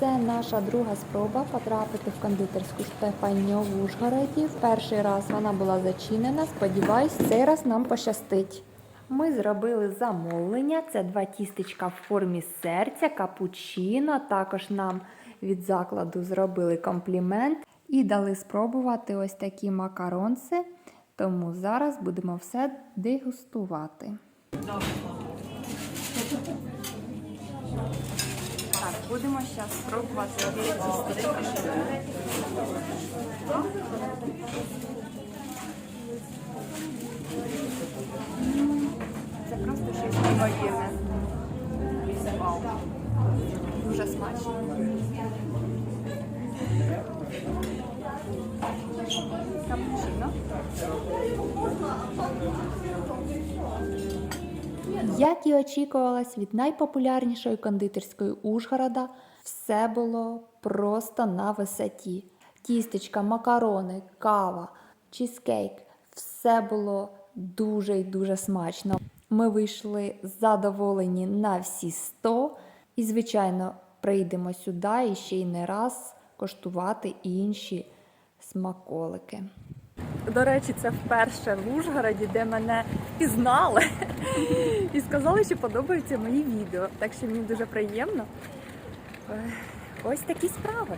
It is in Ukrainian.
Це наша друга спроба потрапити в кондитерську Штефаньо в Ужгороді. Перший раз вона була зачинена. Сподіваюсь, цей раз нам пощастить. Ми зробили замовлення. Це два тістечка в формі серця, капучино. Також нам від закладу зробили комплімент і дали спробувати ось такі макаронси. Тому зараз будемо все дегустувати. Будемо зараз тістечко. Це просто щось неймовірне. Дуже смачно. Капучино. Як і очікувалось від найпопулярнішої кондитерської Ужгорода, все було просто на висоті. Тістечка, макарони, кава, чізкейк все було дуже і дуже смачно. Ми вийшли задоволені на всі 100 і, звичайно, прийдемо сюди і ще й не раз коштувати інші смаколики. До речі, це вперше в Ужгороді, де мене пізнали і сказали, що подобаються мої відео. Так що мені дуже приємно. Ось такі справи.